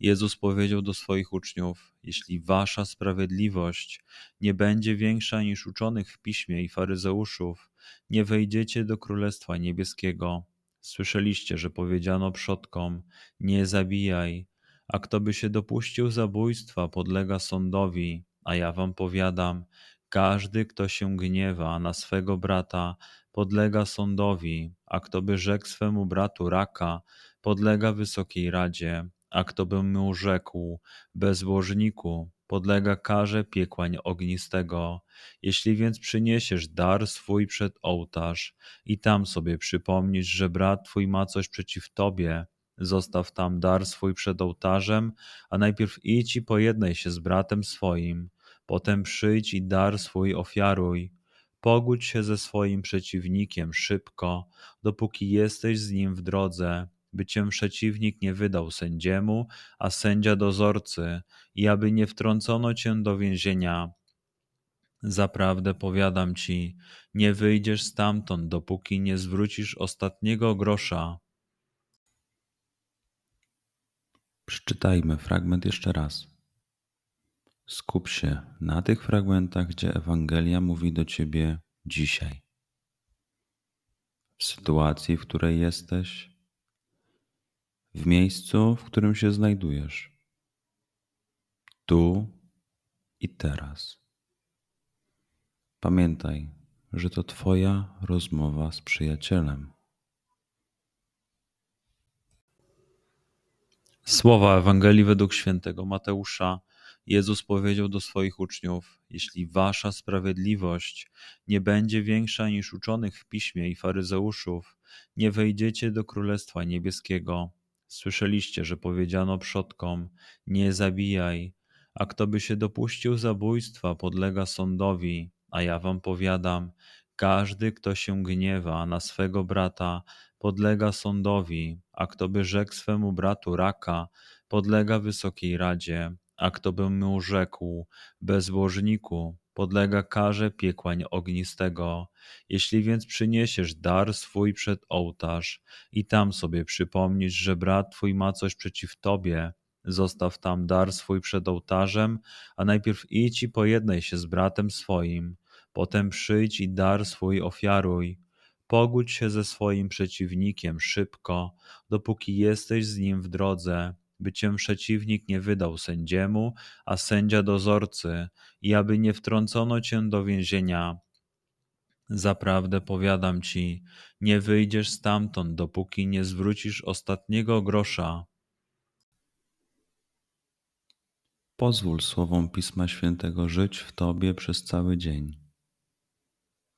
Jezus powiedział do swoich uczniów: Jeśli wasza sprawiedliwość nie będzie większa niż uczonych w piśmie i faryzeuszów, nie wejdziecie do Królestwa Niebieskiego. Słyszeliście, że powiedziano przodkom: Nie zabijaj, a kto by się dopuścił zabójstwa, podlega sądowi. A ja wam powiadam: każdy, kto się gniewa na swego brata, podlega sądowi, a kto by rzekł swemu bratu raka, podlega wysokiej radzie a kto by mu rzekł, bezbożniku, podlega karze piekła ognistego. Jeśli więc przyniesiesz dar swój przed ołtarz i tam sobie przypomnisz, że brat twój ma coś przeciw tobie, zostaw tam dar swój przed ołtarzem, a najpierw idź i pojednaj się z bratem swoim, potem przyjdź i dar swój ofiaruj. Pogódź się ze swoim przeciwnikiem szybko, dopóki jesteś z nim w drodze by cię przeciwnik nie wydał sędziemu, a sędzia dozorcy, i aby nie wtrącono cię do więzienia. Zaprawdę powiadam ci, nie wyjdziesz stamtąd, dopóki nie zwrócisz ostatniego grosza. Przeczytajmy fragment jeszcze raz. Skup się na tych fragmentach, gdzie Ewangelia mówi do ciebie dzisiaj. W sytuacji, w której jesteś, w miejscu, w którym się znajdujesz, tu i teraz. Pamiętaj, że to Twoja rozmowa z przyjacielem. Słowa Ewangelii według świętego Mateusza. Jezus powiedział do swoich uczniów: Jeśli wasza sprawiedliwość nie będzie większa niż uczonych w piśmie i faryzeuszów, nie wejdziecie do Królestwa Niebieskiego. Słyszeliście, że powiedziano przodkom: Nie zabijaj, a kto by się dopuścił zabójstwa, podlega sądowi. A ja wam powiadam: każdy, kto się gniewa na swego brata, podlega sądowi, a kto by rzekł swemu bratu raka, podlega wysokiej radzie, a kto by mu rzekł bezbożniku, podlega karze piekła ognistego. Jeśli więc przyniesiesz dar swój przed ołtarz i tam sobie przypomnisz, że brat twój ma coś przeciw tobie, zostaw tam dar swój przed ołtarzem, a najpierw idź i pojednaj się z bratem swoim, potem przyjdź i dar swój ofiaruj. Pogódź się ze swoim przeciwnikiem szybko, dopóki jesteś z nim w drodze, by cię przeciwnik nie wydał sędziemu, a sędzia dozorcy, i aby nie wtrącono cię do więzienia. Zaprawdę powiadam ci, nie wyjdziesz stamtąd, dopóki nie zwrócisz ostatniego grosza. Pozwól słowom Pisma Świętego żyć w Tobie przez cały dzień.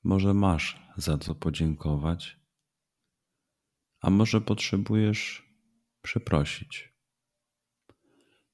Może masz za co podziękować, a może potrzebujesz przeprosić.